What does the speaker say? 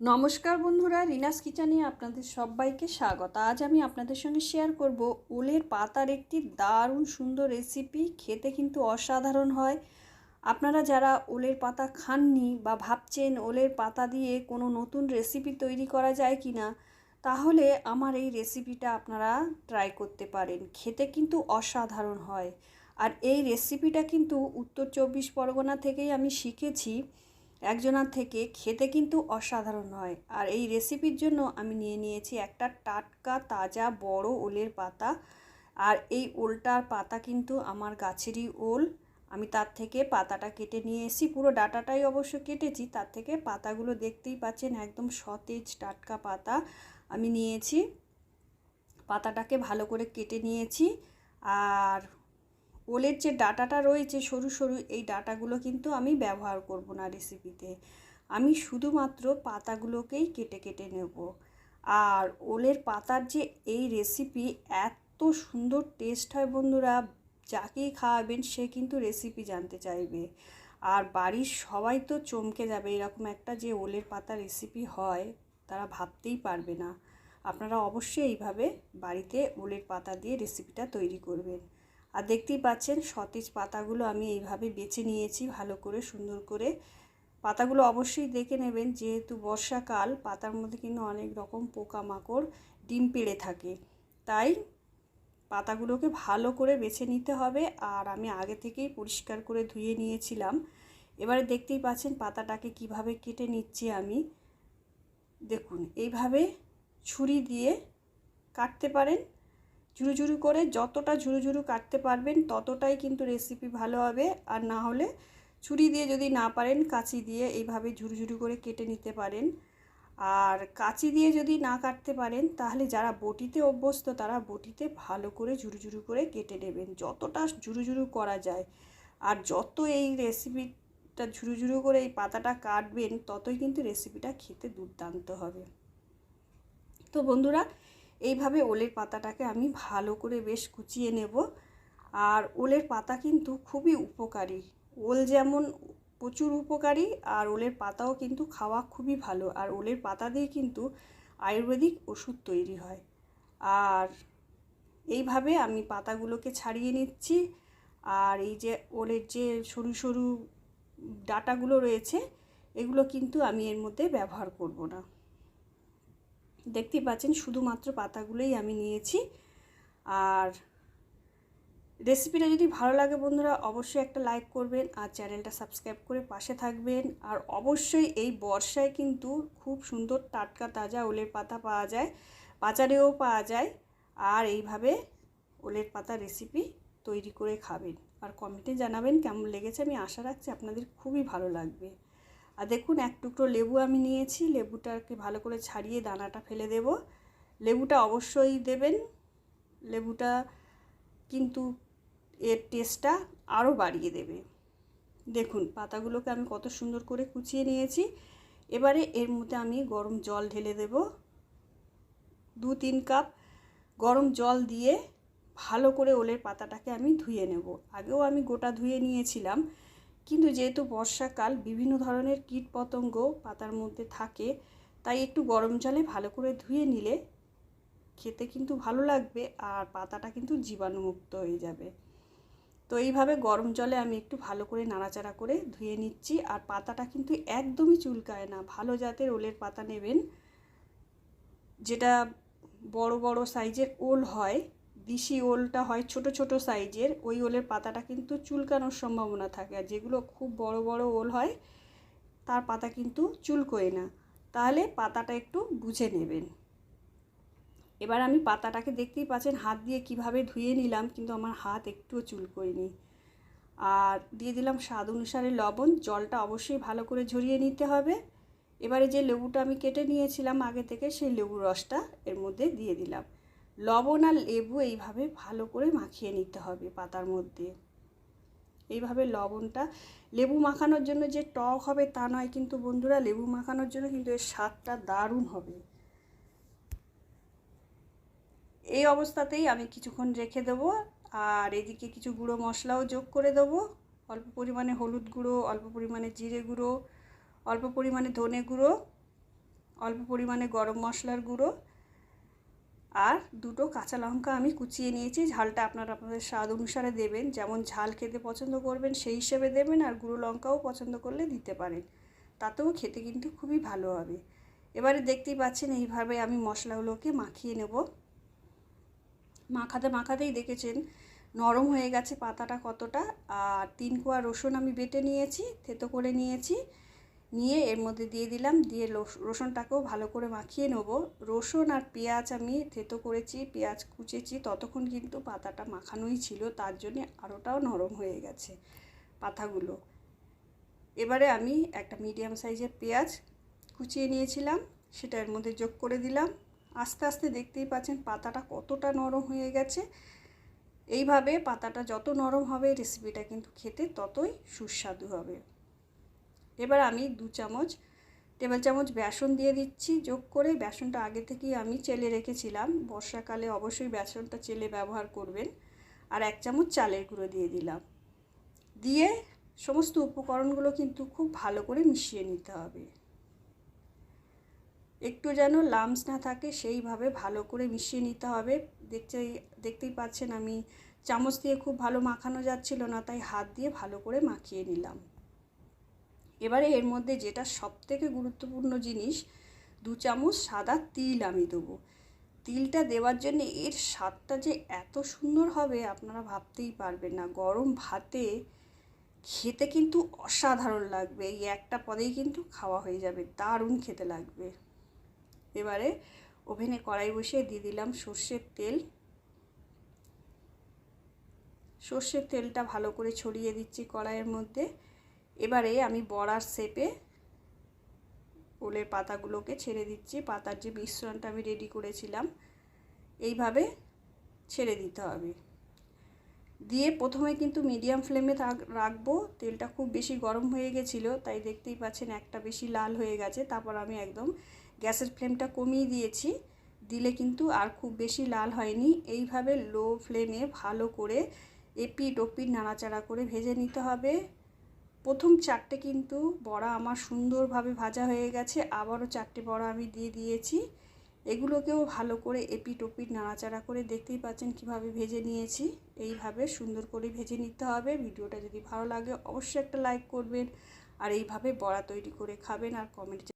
নমস্কার বন্ধুরা, রিনাস কিচেনে আপনাদের সবাইকে স্বাগত। আজ আমি আপনাদের সঙ্গে শেয়ার করব ওলের পাতার একটি দারুণ সুন্দর রেসিপি খেতে কিন্তু অসাধারণ হয়। আপনারা যারা ওলের পাতা খাননি বা ভাবছেন ওলের পাতা দিয়ে কোনো নতুন রেসিপি তৈরি করা যায় কি না তাহলে আমার এই রেসিপিটা আপনারা ট্রাই করতে পারেন। খেতে কিন্তু অসাধারণ হয়। আর এই রেসিপিটা কিন্তু উত্তর চব্বিশ পরগনা থেকেই আমি শিখেছি। একজনার থেকে খেতে কিন্তু অসাধারণ হয়। আর এই রেসিপির জন্য আমি নিয়ে নিয়েছি একটা টাটকা তাজা বড় ওলের পাতা। আর এই ওলটার পাতা কিন্তু আমার গাছেরই ওল। আমি তার থেকে পাতাটা কেটে নিয়ে এসেছি। পুরো ডাটাটাই অবশ্য কেটেছি। তার থেকে পাতাগুলো দেখতেই পাচ্ছেন একদম সতেজ টাটকা পাতা আমি নিয়েছি। পাতাটাকে ভালো করে কেটে নিয়েছি। আর ওলের যে ডাটাটা রয়েছে, সরু সরু এই ডাটাগুলো কিন্তু আমি ব্যবহার করব না রেসিপিতে। আমি শুধুমাত্র পাতাগুলোকেই কেটে কেটে নেব। আর ওলের পাতার যে এই রেসিপি এত সুন্দর টেস্ট হয় বন্ধুরা, যাকেই খাওয়াবেন সে কিন্তু রেসিপি জানতে চাইবে। আর বাড়ির সবাই তো চমকে যাবে, এরকম একটা যে ওলের পাতা রেসিপি হয়, তারা ভাবতেই পারবে না। আপনারা অবশ্যই এইভাবে বাড়িতে ওলের পাতা দিয়ে রেসিপিটা তৈরি করবেন। আর দেখতেই পাচ্ছেন সতেজ পাতাগুলো আমি এইভাবে বেছে নিয়েছি ভালো করে, সুন্দর করে। পাতাগুলো অবশ্যই দেখে নেবেন, যেহেতু বর্ষাকাল, পাতার মধ্যে কিন্তু অনেক রকম পোকামাকড়, ডিম পেড়ে থাকে। তাই পাতাগুলোকে ভালো করে বেছে নিতে হবে আর আমি আগে থেকেই পরিষ্কার করে ধুয়ে নিয়েছিলাম। এবারে দেখতেই পাচ্ছেন পাতাটাকে কীভাবে কেটে নিচ্ছি আমি। দেখুন, এইভাবে ছুরি দিয়ে কাটতে পারেন। ঝুরু ঝুরু করে যতটা ঝুরু ঝুরু কাটতে পারবেন ততটাই কিন্তু রেসিপি ভালো হবে। আর না হলে ছুরি দিয়ে যদি না পারেন, কাঁচি দিয়ে এইভাবে ঝুরু ঝুরু করে কেটে নিতে পারেন। আর কাঁচি দিয়ে যদি না কাটতে পারেন, তাহলে যারা বটিতে অভ্যস্ত, তারা বটিতে ভালো করে ঝুরু ঝুরু করে কেটে নেবেন। যতটা ঝুরু ঝুরু করা যায়। আর যত এই রেসিপিটা ঝুরু ঝুরু করে এই পাতাটা কাটবেন, ততই কিন্তু রেসিপিটা খেতে দুর্দান্ত হবে। তো বন্ধুরা এইভাবে ওলের পাতাটাকে আমি ভালো করে বেশ কুচিয়ে নেব। আর ওলের পাতা কিন্তু খুবই উপকারী। ওল যেমন প্রচুর উপকারী, আর ওলের পাতাও কিন্তু খাওয়া খুবই ভালো। আর ওলের পাতা দিয়ে কিন্তু আয়ুর্বেদিক ওষুধ তৈরি হয়। আর এইভাবে আমি পাতাগুলোকে ছাড়িয়ে নিচ্ছি। আর এই যে ওলের যে সরু সরু ডাটাগুলো রয়েছে, এগুলো কিন্তু আমি এর মধ্যে ব্যবহার করব না। দেখতেই পাচ্ছেন, শুধুমাত্র পাতাগুলোই আমি নিয়েছি। আর রেসিপিটা যদি ভালো লাগে বন্ধুরা, অবশ্যই একটা লাইক করবেন আর চ্যানেলটা সাবস্ক্রাইব করে পাশে থাকবেন। আর অবশ্যই এই বর্ষায় কিন্তু খুব সুন্দর টাটকা তাজা ওলের পাতা পাওয়া যায় বাজারেও পাওয়া যায়। আর এইভাবে ওলের পাতা রেসিপি তৈরি করে খাবেন। আর কমেন্টে জানাবেন কেমন লেগেছে, আমি আশা রাখছি আপনাদের খুবই ভালো লাগবে। আর দেখুন, এক টুকরো লেবু আমি নিয়েছি। লেবুটাকে ভালো করে ছাড়িয়ে দানাটা ফেলে দেব। লেবুটা অবশ্যই দেবেন। লেবুটা কিন্তু এর টেস্টটা আরও বাড়িয়ে দেবে। দেখুন, পাতাগুলোকে আমি কত সুন্দর করে কুচিয়ে নিয়েছি। এবারে এর মধ্যে আমি গরম জল ঢেলে দেব। দু তিন কাপ গরম জল দিয়ে ভালো করে ওলের পাতাটাকে আমি ধুয়ে নেব। আগেও আমি গোটা ধুয়ে নিয়েছিলাম। কিন্তু যেহেতু বর্ষাকাল, বিভিন্ন ধরনের কীট পতঙ্গ পাতার মধ্যে থাকে, তাই একটু গরম জলে ভালো করে ধুয়ে নিলে খেতে কিন্তু ভালো লাগবে আর পাতাটা কিন্তু জীবাণুমুক্ত হয়ে যাবে। তো এইভাবে গরম জলে আমি একটু ভালো করে নাড়াচাড়া করে ধুয়ে নিচ্ছি আর পাতাটা কিন্তু একদমই চুলকায় না। ভালো জাতের ওলের পাতা নেবেন, যেটা বড় বড় সাইজের ওল হয় দিশি ওলটা হয় ছোট ছোট সাইজের, ওই ওলের পাতাটা কিন্তু চুলকানোর সম্ভাবনা থাকে। আর যেগুলো খুব বড় বড় ওল হয়, তার পাতা কিন্তু চুলকোয় না। তাহলে পাতাটা একটু বুঝে নেবেন। এবার আমি পাতাটাকে দেখতেই পাচ্ছেন, হাত দিয়ে কীভাবে ধুয়ে নিলাম, কিন্তু আমার হাত একটুও চুলকোয়নি। আর দিয়ে দিলাম স্বাদ অনুসারে লবণ, জলটা অবশ্যই ভালো করে ঝরিয়ে নিতে হবে। এবারে যে লেবুটা আমি কেটে নিয়েছিলাম আগে থেকে, সেই লেবুর রসটা এর মধ্যে দিয়ে দিলাম। লবণ আর লেবু এইভাবে ভালো করে মাখিয়ে নিতে হবে পাতার মধ্যে। এইভাবে লবণটা, লেবু মাখানোর জন্য যে টক হবে তা নয়, কিন্তু বন্ধুরা লেবু মাখানোর জন্য কিন্তু এর স্বাদটা দারুণ হবে। এই অবস্থাতেই আমি কিছুক্ষণ রেখে দেবো, আর এদিকে কিছু গুঁড়ো মশলাও যোগ করে দেবো। অল্প পরিমাণে হলুদ গুঁড়ো, অল্প পরিমাণে জিরে গুঁড়ো, অল্প পরিমাণে ধনে গুঁড়ো, অল্প পরিমাণে গরম মশলার গুঁড়ো আর দুটো কাঁচা লঙ্কা আমি কুচিয়ে নিয়েছি। ঝালটা আপনারা আপনাদের স্বাদ অনুসারে দেবেন। যেমন ঝাল খেতে পছন্দ করবেন, সেই হিসেবে দেবেন। আর গুঁড়ো লঙ্কাও পছন্দ করলে দিতে পারেন। তাতেও খেতে কিন্তু খুবই ভালো হবে। এবারে দেখতেই পাচ্ছেন, এইভাবে আমি মশলাগুলোকে মাখিয়ে নেব। মাখাতে মাখাতেই দেখেছেন, নরম হয়ে গেছে পাতাটা কতটা। আর তিন কোয়া রসুন আমি বেটে নিয়েছি, থেতো করে নিয়েছি। নিয়ে এর মধ্যে দিয়ে দিলাম, দিয়ে রসুনটাকেও ভালো করে মাখিয়ে নেব। রসুন আর পেঁয়াজ আমি থেতো করেছি, পেঁয়াজ কুচেছি, ততক্ষণ কিন্তু পাতাটা মাখানোই ছিল, তার জন্যে আরোটাও নরম হয়ে গেছে পাতাগুলো। এবারে আমি একটা মিডিয়াম সাইজের পেঁয়াজ কুচিয়ে নিয়েছিলাম, সেটা এর মধ্যে যোগ করে দিলাম। আস্তে আস্তে দেখতেই পাচ্ছেন পাতাটা কতটা নরম হয়ে গেছে। এইভাবে পাতাটা যত নরম হবে রেসিপিটা কিন্তু খেতে ততই সুস্বাদু হবে। এবার আমি দু চামচ টেবিল চামচ বেসন দিয়ে দিচ্ছি। যোগ করে বেসনটা আগে থেকেই আমি চেলে রেখেছিলাম। বর্ষাকালে অবশ্যই বেসনটা চেলে ব্যবহার করবেন। আর এক চামচ চালের গুঁড়ো দিয়ে দিলাম। দিয়ে সমস্ত উপকরণগুলো কিন্তু খুব ভালো করে মিশিয়ে নিতে হবে। একটু যেন লামস না থাকে, সেইভাবে ভালো করে মিশিয়ে নিতে হবে। দেখতে, দেখতেই পাচ্ছেন আমি চামচ দিয়ে খুব ভালো মাখানো যাচ্ছিল না, তাই হাত দিয়ে ভালো করে মাখিয়ে নিলাম। এবারে এর মধ্যে যেটা সবথেকে গুরুত্বপূর্ণ জিনিস, দু চামচ সাদা তিল আমি দেবো। তিলটা দেওয়ার জন্য এর স্বাদটা যে এত সুন্দর হবে আপনারা ভাবতেই পারবেন না। গরম ভাতে খেতে কিন্তু অসাধারণ লাগবে। এই একটা পদেই কিন্তু খাওয়া হয়ে যাবে, দারুণ খেতে লাগবে। এবারে ওভেনে কড়াই বসিয়ে দিয়ে দিলাম সর্ষের তেল। সর্ষের তেলটা ভালো করে ছড়িয়ে দিচ্ছি কড়াইয়ের মধ্যে। এবারে আমি বড়ার শেপে ওলের পাতাগুলোকে ছেড়ে দিচ্ছি। পাতার যে মিশ্রণটা আমি রেডি করেছিলাম, এইভাবে ছেড়ে দিতে হবে। দিয়ে প্রথমে কিন্তু মিডিয়াম ফ্লেমে রাখব। তেলটা খুব বেশি গরম হয়ে গেছিল, তাই দেখতেই পাচ্ছেন একটা বেশি লাল হয়ে গেছে। তারপর আমি একদম গ্যাসের ফ্লেমটা কমিয়ে দিয়েছি। দিলে কিন্তু আর খুব বেশি লাল হয়নি। এইভাবে লো ফ্লেমে ভালো করে এপিট ওপিট নাড়াচাড়া করে ভেজে নিতে হবে। প্রথম চারটে কিন্তু বড়া আমার সুন্দরভাবে ভাজা হয়ে গেছে। আবারও চারটে বড়া আমি দিয়ে দিয়েছি। এগুলোকেও ভালো করে এপিট ওপিট নাড়াচাড়া করে দেখতেই পাচ্ছেন কীভাবে ভেজে নিয়েছি। এইভাবে সুন্দর করে ভেজে নিতে হবে। ভিডিওটা যদি ভালো লাগে অবশ্যই একটা লাইক করবেন। আর এইভাবে বড়া তৈরি করে খাবেন আর কমেন্ট